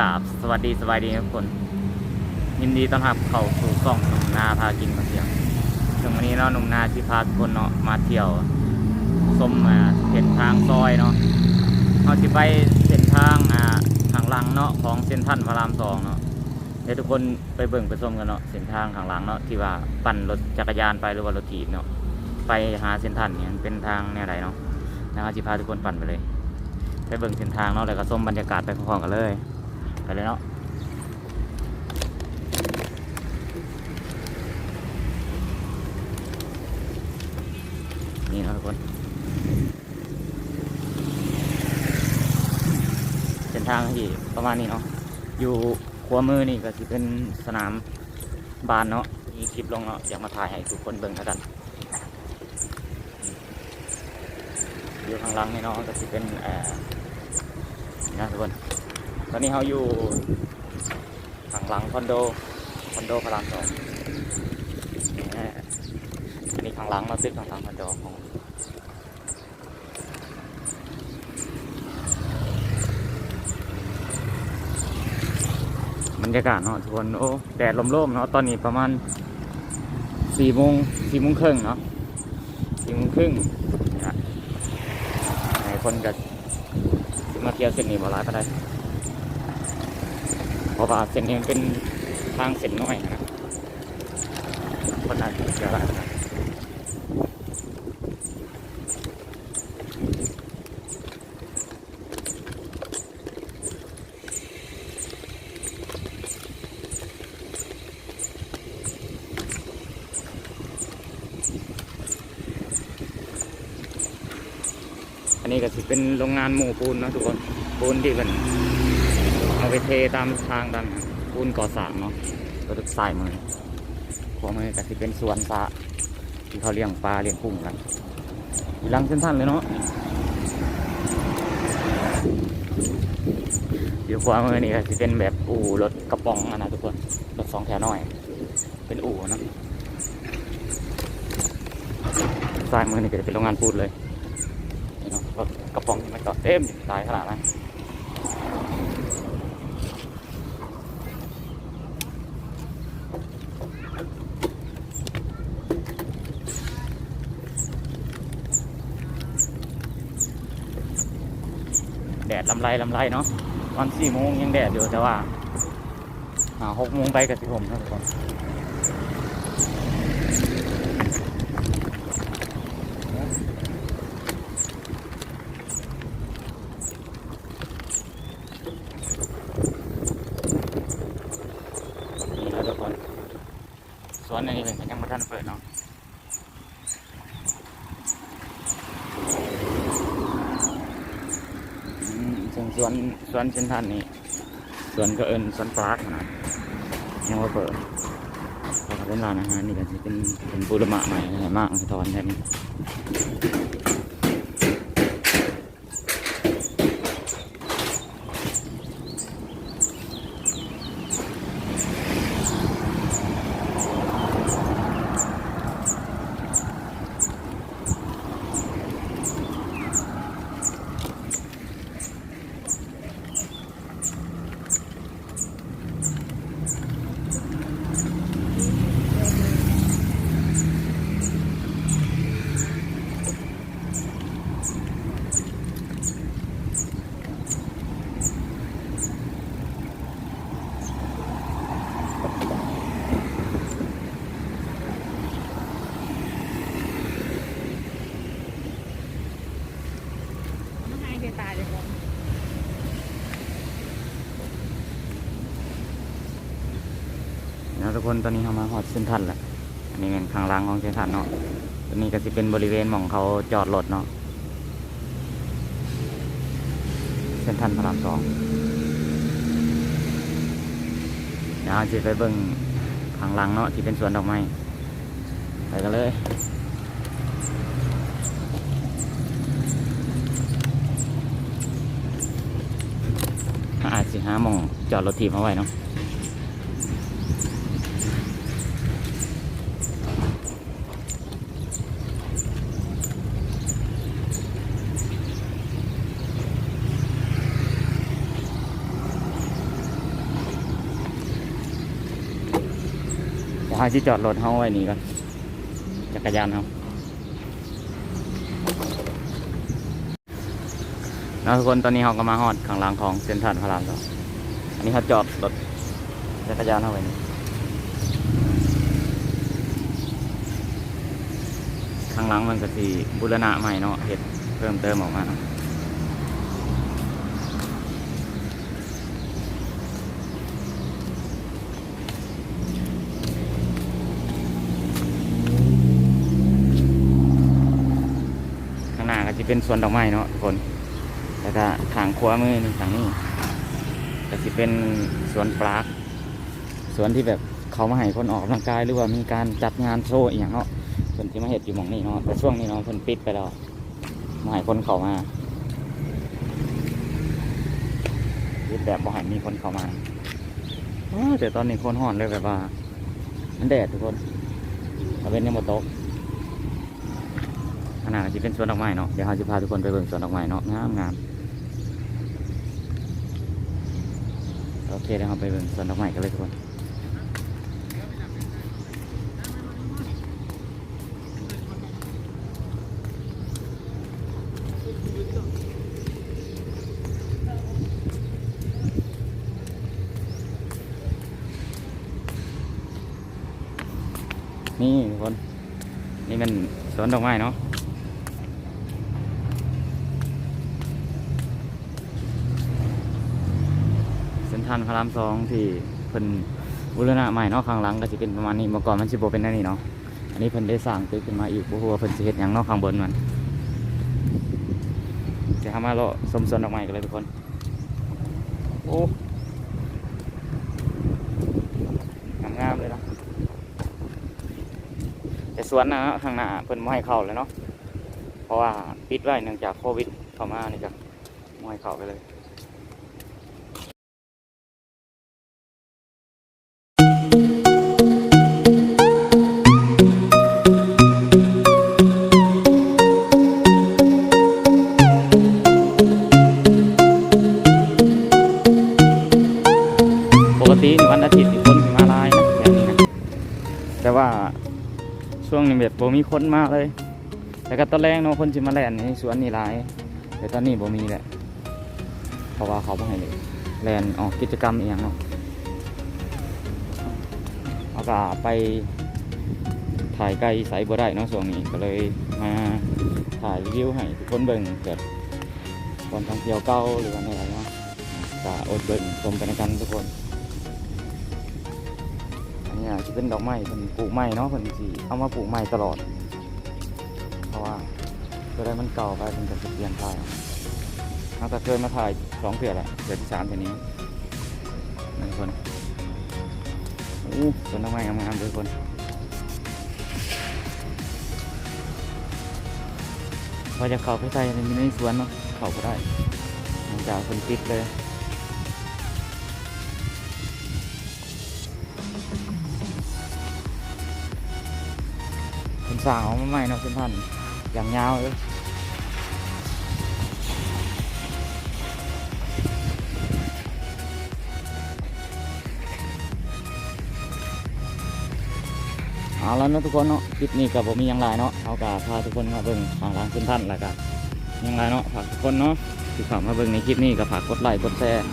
ราบสวัสดีสบายดีทุกคน ยินดีต้อนรับเข้าสู่กล้องหนุ่มนาพากินมาเที่ยวซึ่งวันนี้เนาะหนุ่มนาที่พาทุกคนเนาะมาเที่ยวส้มอ่าเส้นทางซอยเนาะเอาที่ไปเส้นทางอ่าทางหลังเนาะของเส้นท่านพระรามสองเนาะเดี๋ยวทุกคนไปเบิ่งไปชมกันเนาะเส้นทางทางหลังเนาะที่ว่าปั่นรถจักรยานไปหรือว่ารถถีบเนาะไปหาเส้นท่านเนี่ยเป็นทางแนวไหนเนาะนะครับที่พาทุกคนปั่นไปเลยไปเบิ่งเส้นทางเนาะแล้วก็ส้มบรรยากาศไปพร้อมกันเลย ไปเลยเนาะนี่เนาะทุกคน เส้นทางที่ประมาณนี้เนาะอยู่ขวามือนี่ก็จะเป็นสนามบานเนาะมีคลิปลงเนาะอยากมาถ่ายให้ทุกคนเบิ่งกันอยู่ข้างหลังนี่เนาะก็จะเป็นเอ่อนะทุกคน ตอนนี้เราอยู่ข้างหลังคอนโดคอนโดพระรามสองอันนี้ข้างหลังเราตึกข้างหลังคอนโดของบรรยากาศเนาะทุกคนโอ้แดดลมๆเนาะตอนนี้ประมาณสี่โมงสี่โมงครึ่งเนาะสี่โมงครึ่งนะหลายคนก็มาเที่ยวเส้นนี้บ่หลายปานใดเพ ราะว่าเส้นนี้มันเป็นทางเส้นน้อยนะคนอาจจะเที่ยวหลายปานใดอันนี้ก็สิเป็นโรงงานหมู่ปูนนะทุกคนปูนที่เป็น เอาไปเทตามทางดันปูนก่อสร้างเนาะก็ตึกสายมือขวามือก็สิเป็นสวนปลาที่เขาเลี้ยงปลาเลี้ยงกุ้งกันอยู่ลังเส้นท่านเลยเนาะอยู่ขวามือนี่ก็สิเป็นแบบอู่รถกระป๋องอะนะทุกคนรถสองแถวหน้อย เป็นอู่นะซ้ายมือนี่ก็จะเป็นโรงงานปูนเลยรถกระป๋องนี่มันก็เต็มอยู่ตายขนาดนั้น แดลำไรลำไรเนาะวันสี่โมงยังแดดอยู่แต่ว่าหกโมงไปกับสิผมครับทุกคนนี่แล้วทุกคนสวนนี้เป็นยังไม่ทันเปิดเนาะ อืม สวนสวนเช่นท่านนี่สวนก็เอินสวนปลาร์กนะยังว่าเปิดพอเขาเป็นร้านอาหารนี่ก็จะเป็นเป็นบูรมะใหม่ใหญ่มากสะท้อนแทนไม่ให้เดตายเลยผม นะทุก คน ตอนนี้เขามาหอดเส้นทันแหล้วอันนี้เป็นข้างล่างของเส้นทันเนาะตัวนี้ก็จะเป็นบริเวณหมองเขาจอดรถเนาะ เส้นทันพระรามสองเดี๋ยวเราจะไปเบิ่งข้างล่างเนาะที่เป็นสวนดอกไม้ ไปกันเลยอาจจะหาหมองจอดรถทีมเอาไว้เนาะ ยวเขาที่จอดรถเขาไว้นี่ก่อนจักรยานเขาแล้วทุกคนตอนนี้เขาก็มาฮอดข้างหล่างของเซ็นทรัลพระรามสองอันนี้เขาจอดรถจักรยานเขาไว้นี่ข้างหลังมันก็สีบุรณะใหม่เนาะเห็ดเพิ่มเติมออกมา เนาะข้างหน้าก็จะเป็นสวนดอกไม้เนาะทุกคนแล้วก็ทางขวามือนี่ทางนี้ก็จะเป็นสวนปลาร์คสวนที่แบบเขามาให้คนออกกำลังกายหรือว่ามีการจัดงานโชว์อย่างเนาะเพิ่นที่มาเห็ดอยู่หมองนี้เนาะแต่ช่วงนี้เนาะเพิ่นปิดไปแล้วมาให้คนเข้ามาปิดแบบบ่ให้มีคนเข้ามาอ้าวแต่ตอนนี้คนห่อนเลยแบบว่ามันแดดทุกคนเอาเป็นยังหมดโต๊ะ ขนาดที่เป็นสวนดอกไม้เนาะเดี๋ยวเราจะพาทุกคนไปเบิ่งสวนดอกไม้เนาะงามงามโอเคเดี๋ยวเราไปเบิ่งสวนดอกไม้กันเลยทุกคนนี่ทุกคน นี่เป็นสวนดอกไม้เนาะานทางพระรามสองที่เพิ่นบูรณะใหม่เนาะข้างหลังก็จะเป็นประมาณนี้เมื่อก่อนมันสิบ่เป็นอันนี้เนาะอันนี้เพิ่นได้สร้างตึกขึ้นมาอีกบ่ฮู้ว่าเพิ่นสิเฮ็ดหยังเนาะข้างบนมันเดี๋ยวเฮามาเลาะชมสนดอกไม้กันเลยทุกคนโอ้งามๆเลยนะแต่สวนนะข้างหน้าเพิ่นไม่ให้เข้าเลยเนาะเพราะว่าปิดไว้เนื่องจากโควิดเข้ามานี่จ้ะไม่ให้เข้าไปเลย บบบ่มีคนมากเลย แต่ก็ตอนแรกเนาะคนสิมาแล่นในสวนนี่หลายแต่ตอนนี้บ่มีแหละเพราะว่าเขาบ่ให้เลยแล่นออกกิจกรรมอียงเนาะเอาก็ไปถ่ายไกลใสบ่ได้เนาะช่วงนี้ก็เลยมาถ่ายรีวิวให้ทุกคนเบิ่งแบบคนท่องเที่ยวเก่าหรือว่าอะไรเนาะก็อดเบิ่งชมไปในกันทุกคน อันนี้จะเป็นดอกไม้เป็นปลูกไม้เนาะเป็นสีเอามาปลูกไม้ตลอด เพราะว่าตัวได้มันเก่าไปเป็นกับเปลี่ยนถ่ายเอาแต่เคยมาถ่ายสองเถื่อละเถื่อที่สามเถื่อนี้นั่นคนอู้ต้นดอกไม้งามๆเลยคนพอจะเข้าไปใส่ในในสวนเนาะเข้าก็ได้หลังจากคนปิดเลย เป็นสาวมาใหม่เนาะเพื่อนท่านอย่างยาวเลยเอาแล้วเนาะทุกคนเนาะคลิปนี้กับผมมียังไรเนาะเอากาพาทุกคนมาเบิ่งทางร้านเพื่อนท่านแล้วกันยังไรเนาะฝากทุกคนเนาะที่เข้ามาเบิ่งในคลิปนี้ก็ฝากกดไลค์กดแชร์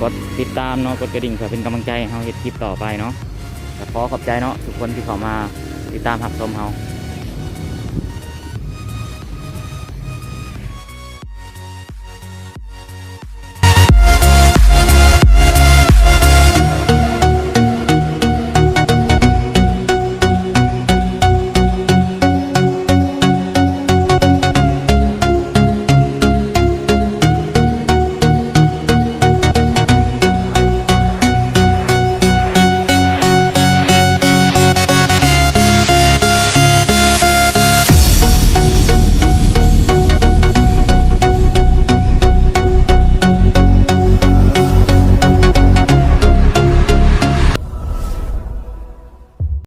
กดติดตามเนาะกดกระดิ่งเพื่อเป็นกำลังใจให้เราเฮ็ดคลิปต่อไปเนาะแต่ขอขอบใจเนาะทุกคนที่เข้ามา ติดตามหับชมเรา